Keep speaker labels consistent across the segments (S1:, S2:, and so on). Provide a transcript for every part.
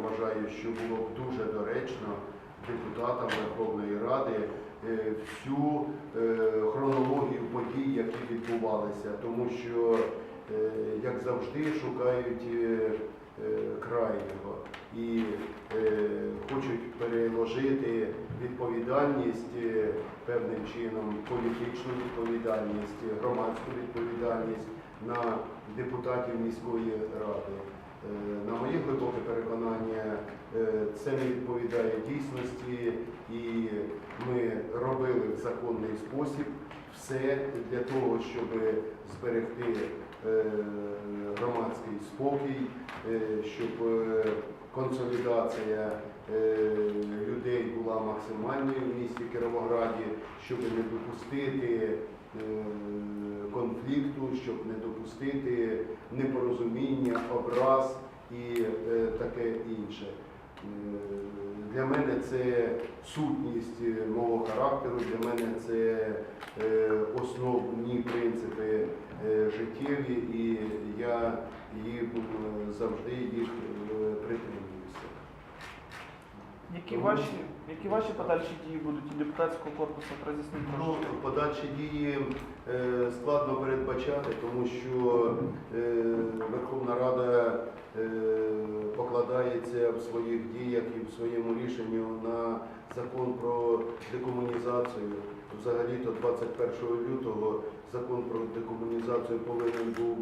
S1: вважаю, що було б дуже доречно депутатам Верховної Ради е, всю е, хронологію подій, які відбувалися, тому що, е, як завжди, шукають крайнього і хочуть переложити відповідальність певним чином, політичну відповідальність, громадську відповідальність на депутатів міської ради. На е, це не відповідає дійсності, і ми робили в законний спосіб все для того, щоб зберегти е, громадський спокій, е, щоб е, консолідація людей була максимальною в місті Кіровограді, щоб не допустити конфлікту, щоб не допустити непорозуміння, образ і таке інше. Для мене це сутність е, мого характеру, для мене це е, основні принципи е, життєві, і я їх завжди їх притримуюся.
S2: Які ваші, які ваші подальші дії будуть? У депутатського корпусу роз'ясніть
S1: Ну, подальші дії складно передбачати, тому що Верховна Рада покладається в своїх діях і в своєму рішенні на закон про декомунізацію. Взагалі-то 21 лютого закон про декомунізацію повинен був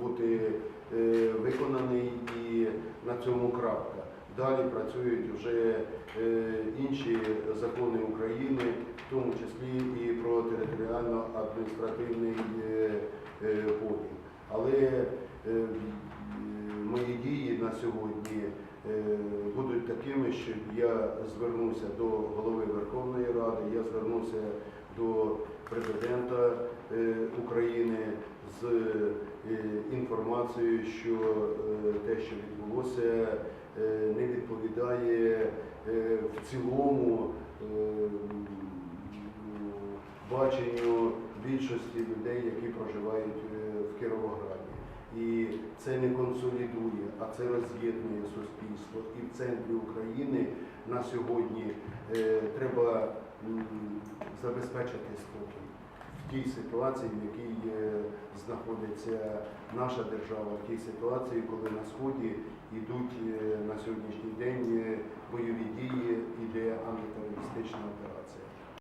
S1: бути е, виконаний і на цьому крапка. Далі працюють вже е, інші закони України, в тому числі і про територіально-адміністративний поділ. Але е, е, мої дії на сьогодні е, будуть такими, що я звернуся до голови Верховної Ради, я звернуся до президента е, України з е, інформацією, що те, що відбулося, не відповідає в цілому баченню більшості людей, які проживають в Кіровограді. І це не консолідує, а це роз'єднує суспільство. І в центрі України на сьогодні е, треба забезпечити спокій в тій ситуації, в якій е, знаходиться наша держава, в тій ситуації, коли на сході йдуть е, на сьогоднішній день е, бойові дії, іде антитерористична операція.